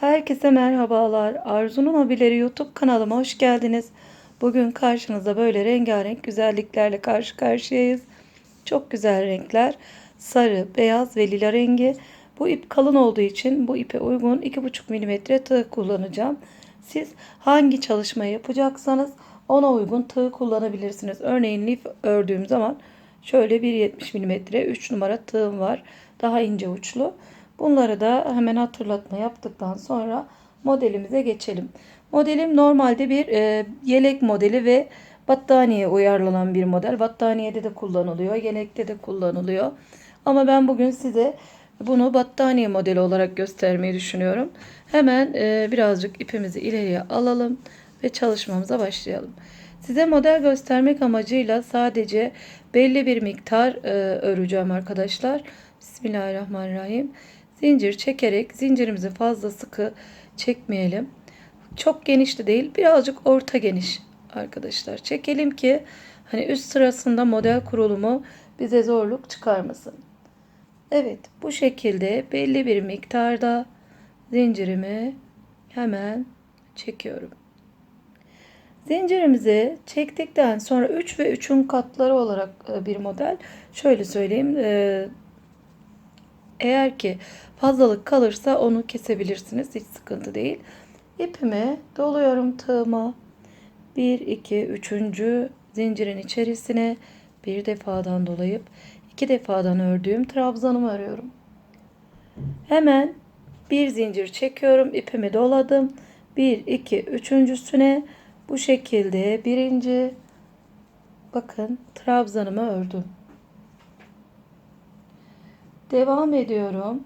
Herkese merhabalar. Arzu'nun Hobileri YouTube kanalıma hoş geldiniz. Bugün karşınızda böyle rengarenk güzelliklerle karşı karşıyayız. Çok güzel renkler. Sarı, beyaz ve lila rengi. Bu ip kalın olduğu için bu ipe uygun 2,5 mm tığ kullanacağım. Siz hangi çalışmayı yapacaksanız ona uygun tığ kullanabilirsiniz. Örneğin lif ördüğüm zaman şöyle 1,70 mm 3 numara tığım var. Daha ince uçlu. Bunları da hemen hatırlatma yaptıktan sonra modelimize geçelim. Modelim normalde bir e, yelek modeli ve battaniye uyarlanan bir model. Battaniyede de kullanılıyor, yelekte de kullanılıyor. Ama ben bugün size bunu battaniye modeli olarak göstermeyi düşünüyorum. Hemen e, birazcık ipimizi ileriye alalım ve çalışmamıza başlayalım. Size model göstermek amacıyla sadece belli bir miktar e, öreceğim arkadaşlar. Bismillahirrahmanirrahim. Zincir çekerek zincirimizi fazla sıkı çekmeyelim. Çok geniş de değil, birazcık orta geniş arkadaşlar. Çekelim ki hani üst sırasında model kurulumu bize zorluk çıkarmasın. Evet, bu şekilde belli bir miktarda zincirimi hemen çekiyorum. Zincirimizi çektikten sonra 3 ve 3'ün katları olarak e, bir model. Şöyle söyleyeyim. E, eğer ki fazlalık kalırsa onu kesebilirsiniz. Hiç sıkıntı değil. İpimi doluyorum tığıma. 1, 2, 3. zincirin içerisine bir defadan dolayıp iki defadan ördüğüm trabzanımı örüyorum. Hemen bir zincir çekiyorum. ipimi doladım. 1, 2, üçüncüsüne bu şekilde birinci bakın trabzanımı ördüm. Devam ediyorum.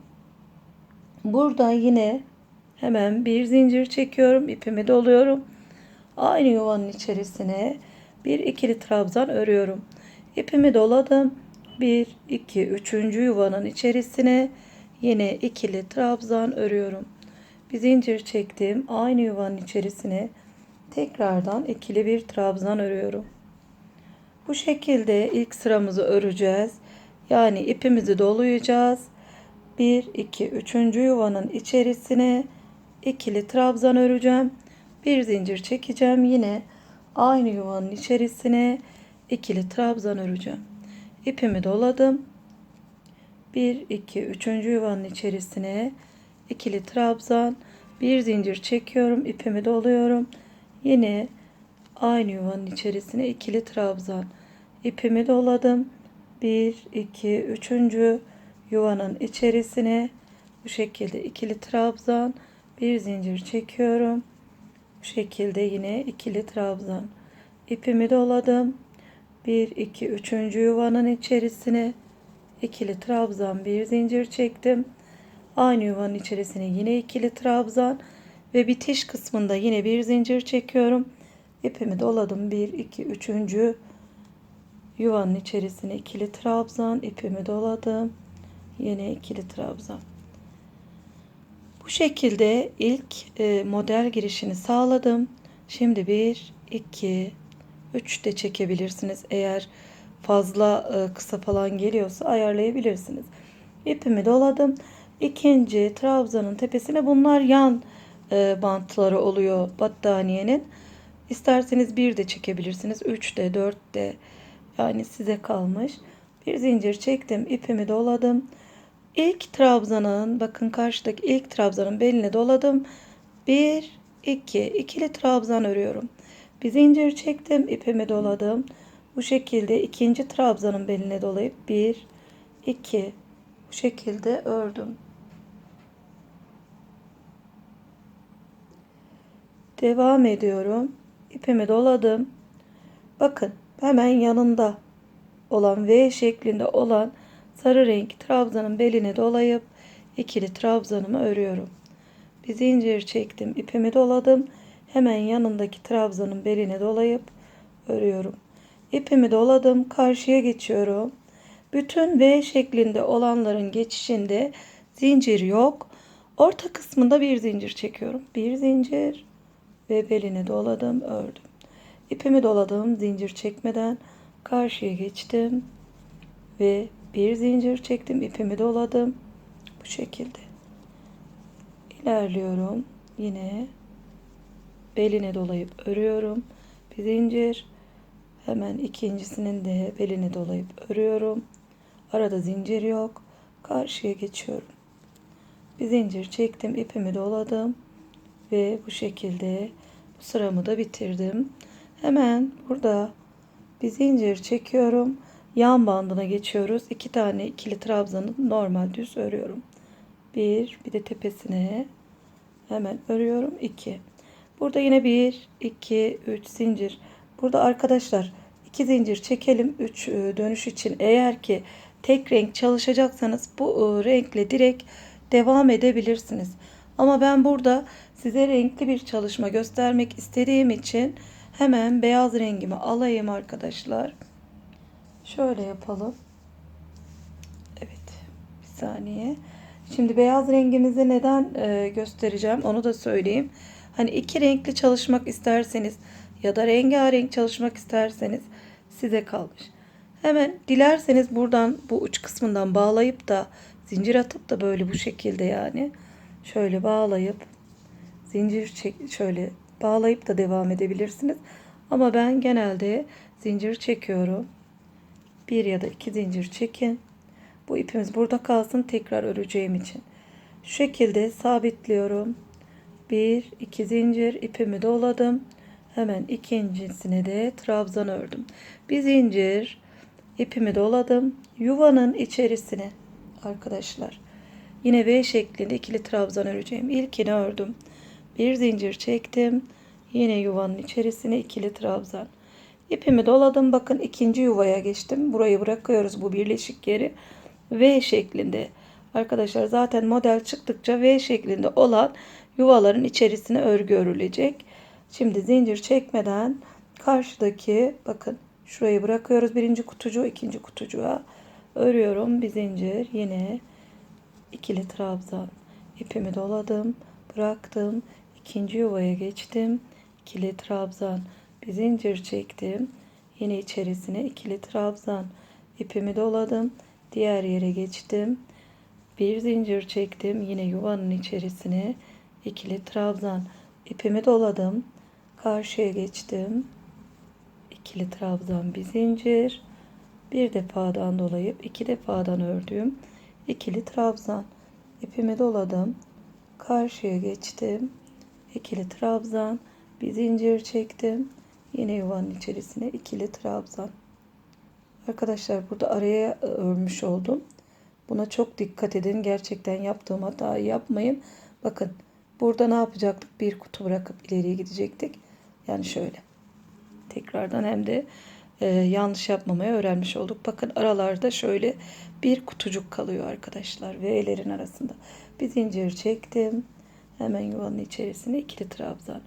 Burada yine hemen bir zincir çekiyorum. ipimi doluyorum. Aynı yuvanın içerisine bir ikili trabzan örüyorum. İpimi doladım. Bir, iki, üçüncü yuvanın içerisine yine ikili trabzan örüyorum. Bir zincir çektim. Aynı yuvanın içerisine tekrardan ikili bir trabzan örüyorum. Bu şekilde ilk sıramızı öreceğiz. Yani ipimizi dolayacağız. 1 2 3. yuvanın içerisine ikili trabzan öreceğim. Bir zincir çekeceğim. Yine aynı yuvanın içerisine ikili trabzan öreceğim. İpimi doladım. 1 2 3. yuvanın içerisine ikili trabzan, bir zincir çekiyorum, ipimi doluyorum. Yine aynı yuvanın içerisine ikili trabzan, ipimi doladım. 1 2 3. yuvanın içerisine bu şekilde ikili trabzan bir zincir çekiyorum. Bu şekilde yine ikili trabzan ipimi doladım. 1 2 3. yuvanın içerisine ikili trabzan bir zincir çektim. Aynı yuvanın içerisine yine ikili trabzan ve bitiş kısmında yine bir zincir çekiyorum. İpimi doladım. 1 2 3 yuvanın içerisine ikili trabzan ipimi doladım yine ikili trabzan bu şekilde ilk e, model girişini sağladım şimdi bir iki üç de çekebilirsiniz eğer fazla e, kısa falan geliyorsa ayarlayabilirsiniz ipimi doladım ikinci trabzanın tepesine bunlar yan e, bantları oluyor battaniyenin İsterseniz bir de çekebilirsiniz. Üç de dört de yani size kalmış. Bir zincir çektim. ipimi doladım. İlk trabzanın bakın karşıdaki ilk trabzanın beline doladım. Bir, iki, ikili trabzan örüyorum. Bir zincir çektim. ipimi doladım. Bu şekilde ikinci trabzanın beline dolayıp bir, iki bu şekilde ördüm. Devam ediyorum. İpimi doladım. Bakın hemen yanında olan V şeklinde olan sarı renk trabzanın beline dolayıp ikili trabzanımı örüyorum. Bir zincir çektim, ipimi doladım. Hemen yanındaki trabzanın beline dolayıp örüyorum. İpimi doladım, karşıya geçiyorum. Bütün V şeklinde olanların geçişinde zincir yok. Orta kısmında bir zincir çekiyorum. Bir zincir ve beline doladım, ördüm. İpimi doladım zincir çekmeden karşıya geçtim ve bir zincir çektim ipimi doladım bu şekilde ilerliyorum. Yine beline dolayıp örüyorum. Bir zincir. Hemen ikincisinin de beline dolayıp örüyorum. Arada zincir yok. Karşıya geçiyorum. Bir zincir çektim, ipimi doladım ve bu şekilde sıramı da bitirdim. Hemen burada bir zincir çekiyorum. Yan bandına geçiyoruz. İki tane ikili trabzanı normal düz örüyorum. Bir, bir de tepesine hemen örüyorum. iki. Burada yine bir, iki, üç zincir. Burada arkadaşlar iki zincir çekelim. Üç e, dönüş için eğer ki tek renk çalışacaksanız bu e, renkle direkt devam edebilirsiniz. Ama ben burada size renkli bir çalışma göstermek istediğim için hemen beyaz rengimi alayım arkadaşlar. Şöyle yapalım. Evet. Bir saniye. Şimdi beyaz rengimizi neden e, göstereceğim onu da söyleyeyim. Hani iki renkli çalışmak isterseniz ya da rengarenk çalışmak isterseniz size kalmış. Hemen dilerseniz buradan bu uç kısmından bağlayıp da zincir atıp da böyle bu şekilde yani şöyle bağlayıp zincir çek şöyle bağlayıp da devam edebilirsiniz. Ama ben genelde zincir çekiyorum. Bir ya da iki zincir çekin. Bu ipimiz burada kalsın tekrar öreceğim için. Şu şekilde sabitliyorum. Bir, iki zincir ipimi doladım. Hemen ikincisine de trabzan ördüm. Bir zincir ipimi doladım. Yuvanın içerisine arkadaşlar. Yine V şeklinde ikili trabzan öreceğim. İlkini ördüm. Bir zincir çektim. Yine yuvanın içerisine ikili trabzan. İpimi doladım. Bakın ikinci yuvaya geçtim. Burayı bırakıyoruz bu birleşik yeri. V şeklinde. Arkadaşlar zaten model çıktıkça V şeklinde olan yuvaların içerisine örgü örülecek. Şimdi zincir çekmeden karşıdaki bakın şurayı bırakıyoruz. Birinci kutucuğu ikinci kutucuğa örüyorum. Bir zincir yine ikili trabzan. İpimi doladım. Bıraktım. ikinci yuvaya geçtim. ikili trabzan. Bir zincir çektim. Yine içerisine ikili trabzan. İpimi doladım. Diğer yere geçtim. Bir zincir çektim. Yine yuvanın içerisine ikili trabzan. İpimi doladım. Karşıya geçtim. İkili trabzan bir zincir. Bir defadan dolayıp iki defadan ördüm. İkili trabzan. İpimi doladım. Karşıya geçtim. İkili trabzan. Bir zincir çektim. Yine yuvanın içerisine ikili trabzan. Arkadaşlar burada araya e, örmüş oldum. Buna çok dikkat edin. Gerçekten yaptığım hatayı yapmayın. Bakın burada ne yapacaktık? Bir kutu bırakıp ileriye gidecektik. Yani şöyle. Tekrardan hem de e, yanlış yapmamayı öğrenmiş olduk. Bakın aralarda şöyle bir kutucuk kalıyor arkadaşlar. V'lerin arasında. Bir zincir çektim. Hemen yuvanın içerisine ikili trabzan.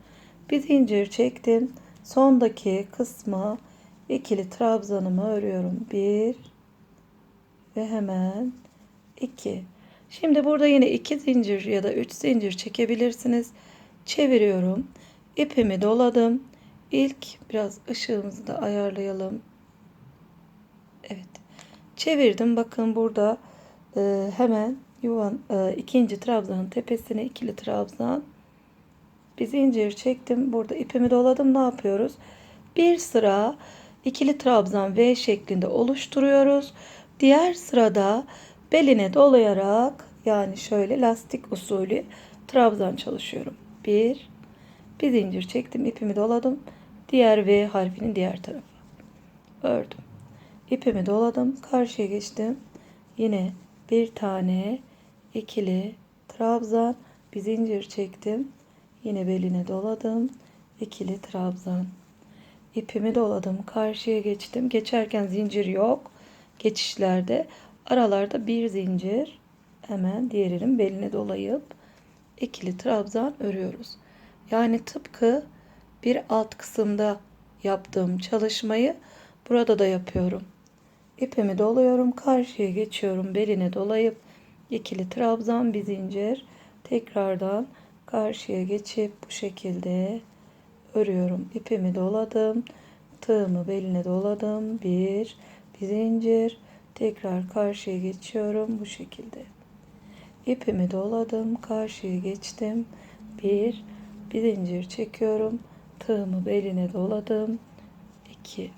Bir zincir çektim. Sondaki kısma ikili trabzanımı örüyorum. Bir ve hemen iki. Şimdi burada yine iki zincir ya da üç zincir çekebilirsiniz. Çeviriyorum. İpimi doladım. İlk biraz ışığımızı da ayarlayalım. Evet. Çevirdim. Bakın burada e, hemen yuvan e, ikinci trabzanın tepesine ikili trabzan. Bir zincir çektim. Burada ipimi doladım. Ne yapıyoruz? Bir sıra ikili trabzan V şeklinde oluşturuyoruz. Diğer sırada beline dolayarak yani şöyle lastik usulü trabzan çalışıyorum. Bir, bir zincir çektim. ipimi doladım. Diğer V harfinin diğer tarafı. Ördüm. İpimi doladım. Karşıya geçtim. Yine bir tane ikili trabzan bir zincir çektim. Yine beline doladım. ikili trabzan. İpimi doladım. Karşıya geçtim. Geçerken zincir yok. Geçişlerde aralarda bir zincir hemen diğerinin beline dolayıp ikili trabzan örüyoruz. Yani tıpkı bir alt kısımda yaptığım çalışmayı burada da yapıyorum. İpimi doluyorum, karşıya geçiyorum, beline dolayıp ikili trabzan bir zincir tekrardan karşıya geçip bu şekilde örüyorum. İpimi doladım, tığımı beline doladım. Bir, bir zincir, tekrar karşıya geçiyorum bu şekilde. ipimi doladım karşıya geçtim. Bir bir zincir çekiyorum. Tığımı beline doladım. 2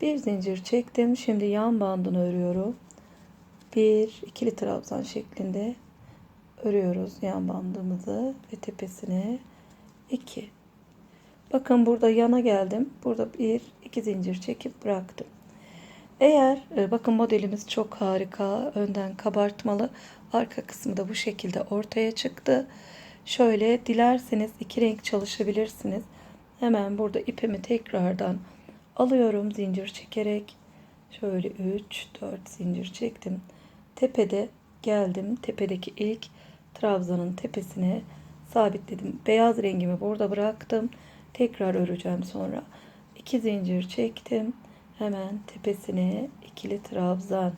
bir zincir çektim. Şimdi yan bandını örüyorum. Bir ikili trabzan şeklinde örüyoruz yan bandımızı ve tepesine. 2 bakın burada yana geldim. Burada bir iki zincir çekip bıraktım. Eğer e, bakın modelimiz çok harika önden kabartmalı arka kısmı da bu şekilde ortaya çıktı. Şöyle dilerseniz iki renk çalışabilirsiniz. Hemen burada ipimi tekrardan alıyorum zincir çekerek. Şöyle 3 4 zincir çektim. Tepede geldim. Tepedeki ilk trabzanın tepesine sabitledim. Beyaz rengimi burada bıraktım. Tekrar öreceğim sonra. İki zincir çektim. Hemen tepesine ikili trabzan.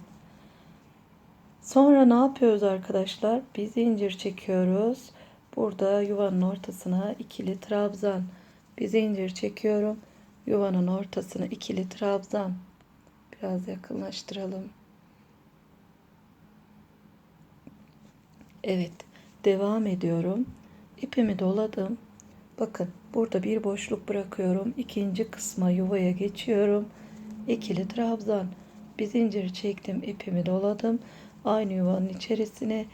Sonra ne yapıyoruz arkadaşlar? Bir zincir çekiyoruz. Burada yuvanın ortasına ikili trabzan. Bir zincir çekiyorum. Yuvanın ortasına ikili trabzan. Biraz yakınlaştıralım. Evet, devam ediyorum. İpimi doladım. Bakın, burada bir boşluk bırakıyorum. İkinci kısma yuvaya geçiyorum. İkili trabzan. Bir zincir çektim, ipimi doladım. Aynı yuvanın içerisine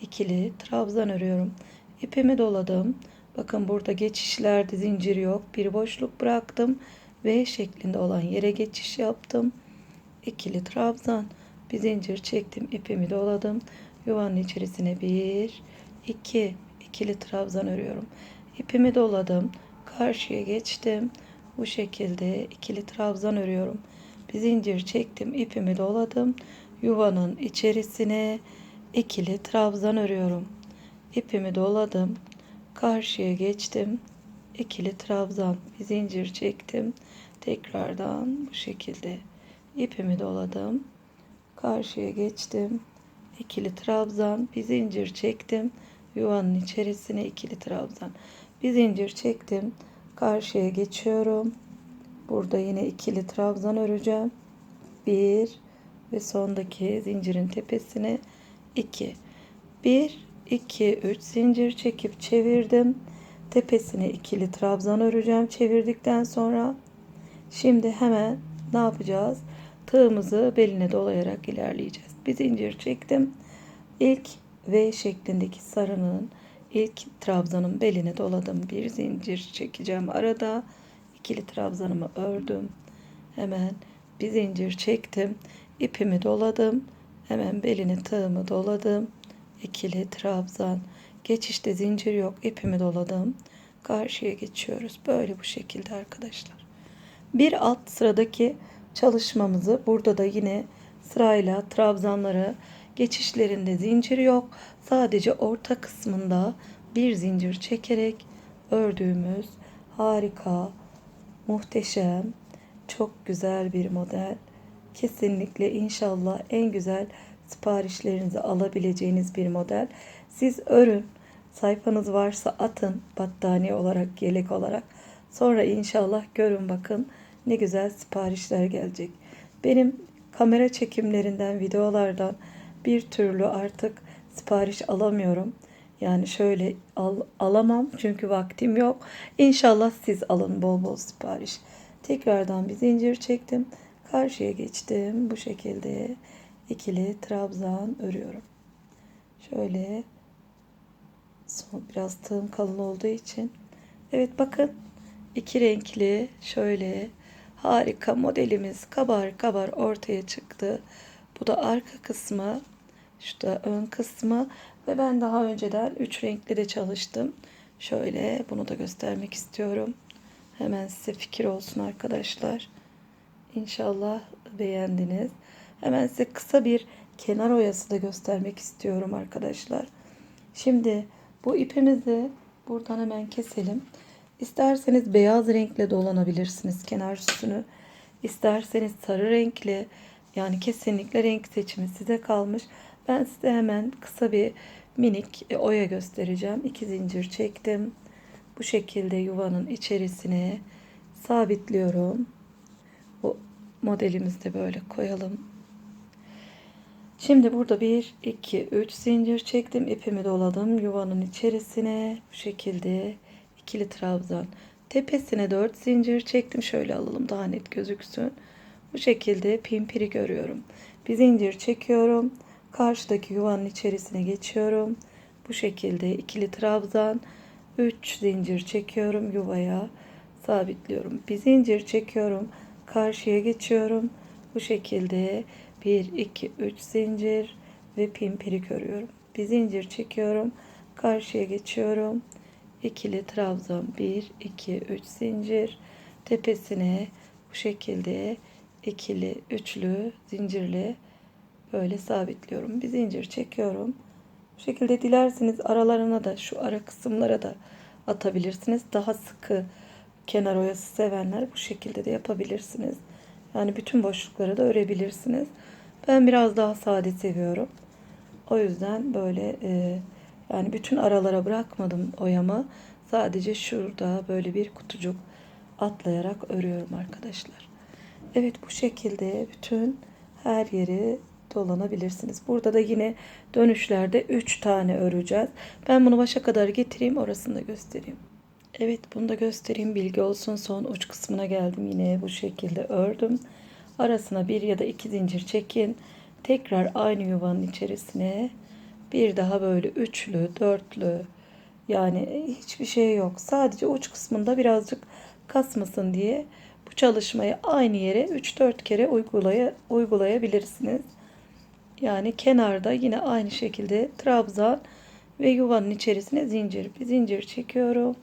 ikili trabzan örüyorum. İpimi doladım. Bakın burada geçişlerde zincir yok. Bir boşluk bıraktım V şeklinde olan yere geçiş yaptım. İkili trabzan. Bir zincir çektim, ipimi doladım. Yuvanın içerisine bir, iki, ikili trabzan örüyorum. İpimi doladım. Karşıya geçtim. Bu şekilde ikili trabzan örüyorum. Bir zincir çektim, ipimi doladım. Yuvanın içerisine ikili trabzan örüyorum. İpimi doladım. Karşıya geçtim. ikili trabzan, bir zincir çektim. Tekrardan bu şekilde ipimi doladım. Karşıya geçtim ikili trabzan bir zincir çektim yuvanın içerisine ikili trabzan bir zincir çektim. Karşıya geçiyorum. Burada yine ikili trabzan öreceğim. Bir ve sondaki zincirin tepesine iki. Bir iki üç zincir çekip çevirdim. Tepesine ikili trabzan öreceğim. Çevirdikten sonra şimdi hemen ne yapacağız? Tığımızı beline dolayarak ilerleyeceğiz. Bir zincir çektim. İlk V şeklindeki sarının ilk trabzanın beline doladım. Bir zincir çekeceğim. Arada ikili trabzanımı ördüm. Hemen bir zincir çektim. ipimi doladım. Hemen beline tığımı doladım. İkili trabzan. Geçişte zincir yok. ipimi doladım. Karşıya geçiyoruz. Böyle bu şekilde arkadaşlar. Bir alt sıradaki çalışmamızı burada da yine sırayla trabzanları geçişlerinde zincir yok. Sadece orta kısmında bir zincir çekerek ördüğümüz harika, muhteşem, çok güzel bir model. Kesinlikle inşallah en güzel siparişlerinizi alabileceğiniz bir model. Siz örün, sayfanız varsa atın battaniye olarak, yelek olarak. Sonra inşallah görün bakın ne güzel siparişler gelecek. Benim kamera çekimlerinden, videolardan bir türlü artık sipariş alamıyorum. Yani şöyle al, alamam çünkü vaktim yok. İnşallah siz alın bol bol sipariş. Tekrardan bir zincir çektim. Karşıya geçtim. Bu şekilde ikili trabzan örüyorum. Şöyle biraz tığım kalın olduğu için. Evet bakın iki renkli şöyle harika modelimiz kabar kabar ortaya çıktı. Bu da arka kısmı. Da ön kısmı. Ve ben daha önceden üç renkli de çalıştım. Şöyle bunu da göstermek istiyorum. Hemen size fikir olsun arkadaşlar. İnşallah beğendiniz. Hemen size kısa bir kenar oyası da göstermek istiyorum arkadaşlar. Şimdi bu ipimizi buradan hemen keselim. İsterseniz beyaz renkle dolanabilirsiniz kenar süsünü. İsterseniz sarı renkli yani kesinlikle renk seçimi size kalmış. Ben size hemen kısa bir minik e, oya göstereceğim. İki zincir çektim. Bu şekilde yuvanın içerisine sabitliyorum. Bu modelimizi de böyle koyalım. Şimdi burada 1, 2, 3 zincir çektim. ipimi doladım yuvanın içerisine. Bu şekilde ikili trabzan. Tepesine 4 zincir çektim. Şöyle alalım daha net gözüksün. Bu şekilde pimpiri görüyorum. Bir zincir çekiyorum. Karşıdaki yuvanın içerisine geçiyorum. Bu şekilde ikili trabzan. 3 zincir çekiyorum yuvaya. Sabitliyorum. Bir zincir çekiyorum. Karşıya geçiyorum. Bu şekilde 1, 2, 3 zincir ve pimpiri örüyorum. Bir zincir çekiyorum. Karşıya geçiyorum. İkili trabzan 1, 2, 3 zincir. Tepesine bu şekilde ikili, üçlü, zincirli böyle sabitliyorum. Bir zincir çekiyorum. Bu şekilde dilerseniz aralarına da şu ara kısımlara da atabilirsiniz. Daha sıkı kenar oyası sevenler bu şekilde de yapabilirsiniz. Yani bütün boşlukları da örebilirsiniz. Ben biraz daha sade seviyorum. O yüzden böyle e, yani bütün aralara bırakmadım oyamı. Sadece şurada böyle bir kutucuk atlayarak örüyorum arkadaşlar. Evet bu şekilde bütün her yeri dolanabilirsiniz. Burada da yine dönüşlerde 3 tane öreceğiz. Ben bunu başa kadar getireyim orasını da göstereyim. Evet bunu da göstereyim bilgi olsun. Son uç kısmına geldim yine bu şekilde ördüm. Arasına bir ya da iki zincir çekin. Tekrar aynı yuvanın içerisine bir daha böyle üçlü, dörtlü yani hiçbir şey yok. Sadece uç kısmında birazcık kasmasın diye bu çalışmayı aynı yere 3-4 kere uygulaya, uygulayabilirsiniz. Yani kenarda yine aynı şekilde trabzan ve yuvanın içerisine zincir. Bir zincir çekiyorum.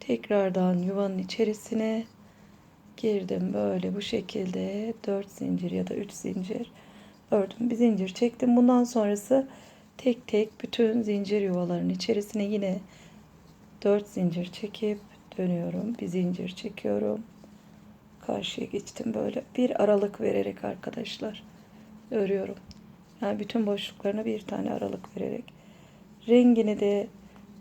Tekrardan yuvanın içerisine girdim böyle bu şekilde 4 zincir ya da 3 zincir ördüm. Bir zincir çektim. Bundan sonrası tek tek bütün zincir yuvalarının içerisine yine 4 zincir çekip dönüyorum. Bir zincir çekiyorum. Karşıya geçtim böyle bir aralık vererek arkadaşlar örüyorum. Yani bütün boşluklarına bir tane aralık vererek. Rengini de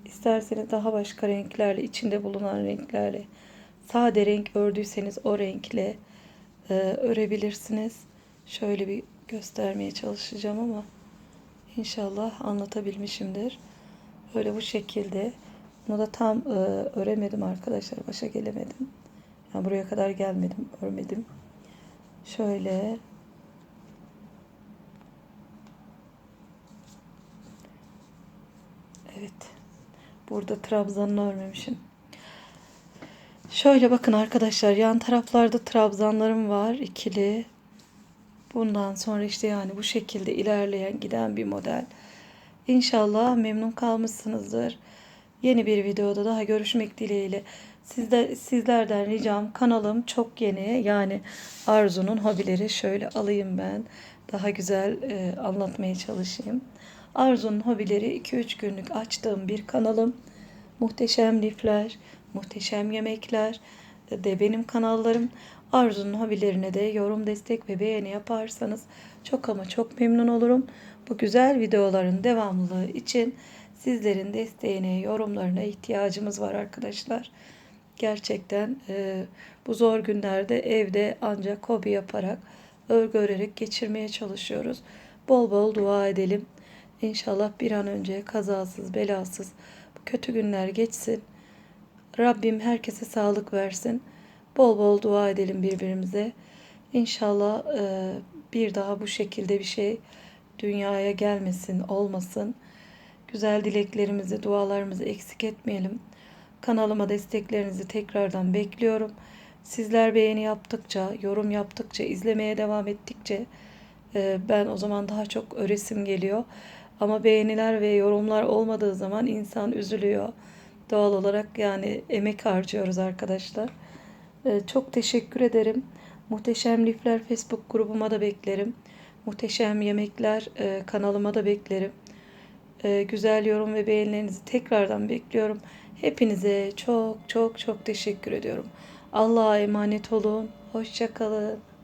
isterseniz daha başka renklerle, içinde bulunan renklerle, sade renk ördüyseniz o renkle e, örebilirsiniz. Şöyle bir göstermeye çalışacağım ama inşallah anlatabilmişimdir. Böyle bu şekilde. Bunu da tam e, öremedim arkadaşlar. Başa gelemedim. Yani buraya kadar gelmedim, örmedim. Şöyle Evet. Burada trabzanını örmemişim. Şöyle bakın arkadaşlar yan taraflarda trabzanlarım var ikili. Bundan sonra işte yani bu şekilde ilerleyen giden bir model. İnşallah memnun kalmışsınızdır. Yeni bir videoda daha görüşmek dileğiyle. Sizde, sizlerden ricam kanalım çok yeni yani Arzu'nun hobileri şöyle alayım ben. Daha güzel e, anlatmaya çalışayım. Arzu'nun hobileri 2-3 günlük açtığım bir kanalım. Muhteşem lifler, muhteşem yemekler de benim kanallarım. Arzu'nun hobilerine de yorum, destek ve beğeni yaparsanız çok ama çok memnun olurum. Bu güzel videoların devamlılığı için sizlerin desteğine, yorumlarına ihtiyacımız var arkadaşlar. Gerçekten e, bu zor günlerde evde ancak hobi yaparak, örgü örerek geçirmeye çalışıyoruz. Bol bol dua edelim. İnşallah bir an önce kazasız, belasız bu kötü günler geçsin. Rabbim herkese sağlık versin. Bol bol dua edelim birbirimize. İnşallah e, bir daha bu şekilde bir şey dünyaya gelmesin, olmasın. Güzel dileklerimizi, dualarımızı eksik etmeyelim. Kanalıma desteklerinizi tekrardan bekliyorum. Sizler beğeni yaptıkça, yorum yaptıkça, izlemeye devam ettikçe e, ben o zaman daha çok öresim geliyor. Ama beğeniler ve yorumlar olmadığı zaman insan üzülüyor. Doğal olarak yani emek harcıyoruz arkadaşlar. Ee, çok teşekkür ederim. Muhteşem Lifler Facebook grubuma da beklerim. Muhteşem Yemekler e, kanalıma da beklerim. E, güzel yorum ve beğenilerinizi tekrardan bekliyorum. Hepinize çok çok çok teşekkür ediyorum. Allah'a emanet olun. Hoşçakalın.